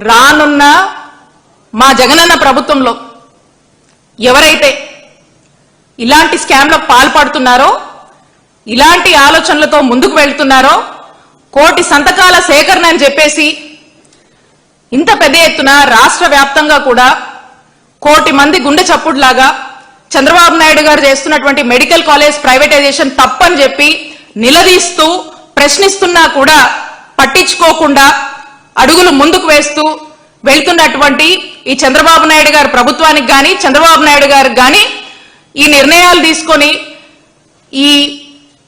రానున్న మా జగనన్న ప్రభుత్వంలో ఎవరైతే ఇలాంటి స్కామ్లో పాల్పడుతున్నారో ఇలాంటి ఆలోచనలతో ముందుకు వెళ్తున్నారో కోటి సంతకాల సేకరణ అని చెప్పేసి ఇంత పెద్ద ఎత్తున రాష్ట్ర వ్యాప్తంగా కూడా కోటి మంది గుండె చప్పుడులాగా చంద్రబాబు నాయుడు గారు చేస్తున్నటువంటి మెడికల్ కాలేజ్ ప్రైవేటైజేషన్ తప్పని చెప్పి నిలదీస్తూ ప్రశ్నిస్తున్నా కూడా పట్టించుకోకుండా అడుగులు ముందుకు వేస్తూ వెళ్తున్నటువంటి ఈ చంద్రబాబు నాయుడు గారి ప్రభుత్వానికి కానీ చంద్రబాబు నాయుడు గారికి కానీ ఈ నిర్ణయాలు తీసుకొని ఈ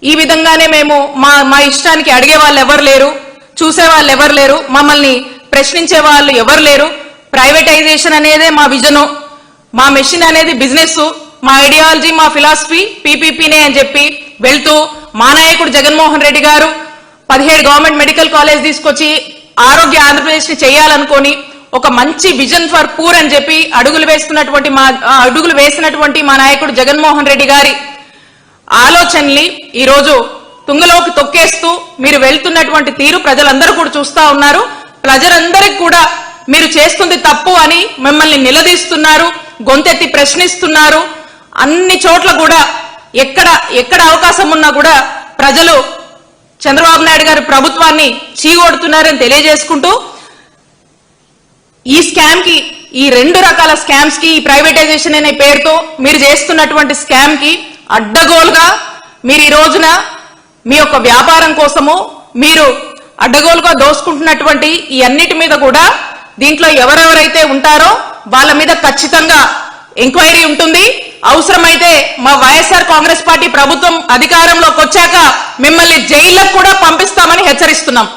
ఈ విధంగానే మేము మా మా ఇష్టానికి అడిగే వాళ్ళు ఎవరు లేరు చూసే వాళ్ళు ఎవరు లేరు మమ్మల్ని ప్రశ్నించే వాళ్ళు ఎవరు లేరు. ప్రైవేటైజేషన్ అనేదే మా విజను మా మెషిన్ అనేది బిజినెస్ మా ఐడియాలజీ మా ఫిలాసఫీ పీపీపీనే అని చెప్పి వెళ్తూ మా నాయకుడు జగన్మోహన్ రెడ్డి గారు పదిహేడు గవర్నమెంట్ మెడికల్ కాలేజ్ తీసుకొచ్చి ఆరోగ్య ఆంధ్రప్రదేశ్ని చేయాలనుకొని ఒక మంచి విజన్ ఫర్ పూర్ అని చెప్పి అడుగులు వేస్తున్నటువంటి మా అడుగులు వేసినటువంటి మా నాయకుడు జగన్మోహన్ రెడ్డి గారి ఆలోచనని ఈరోజు తుంగలోకి తొక్కేస్తూ మీరు వెళ్తున్నటువంటి తీరు ప్రజలందరూ కూడా చూస్తా ఉన్నారు. ప్రజలందరికీ కూడా మీరు చేస్తుంది తప్పు అని మిమ్మల్ని నిలదీస్తున్నారు గొంతెత్తి ప్రశ్నిస్తున్నారు. అన్ని చోట్ల కూడా ఎక్కడ ఎక్కడ అవకాశం ఉన్నా కూడా ప్రజలు చంద్రబాబు నాయుడు గారు ప్రభుత్వాన్ని చీగొడుతున్నారని తెలియజేసుకుంటూ ఈ స్కామ్కి ఈ రెండు రకాల స్కామ్స్కి ఈ ప్రైవేటైజేషన్ అనే పేరుతో మీరు చేస్తున్నటువంటి స్కామ్కి అడ్డగోలుగా మీరు ఈ రోజున మీ యొక్క వ్యాపారం కోసము మీరు అడ్డగోలుగా దోసుకుంటున్నటువంటి ఈ అన్నిటి మీద కూడా దీంట్లో ఎవరెవరైతే ఉంటారో వాళ్ళ మీద ఖచ్చితంగా ఎంక్వైరీ ఉంటుంది. అవసరమైతే మా వైఎస్ఆర్ కాంగ్రెస్ పార్టీ ప్రభుత్వం అధికారంలోకి వచ్చాక మిమ్మల్ని జైళ్ళకు కూడా పంపిస్తామని హెచ్చరిస్తున్నాం.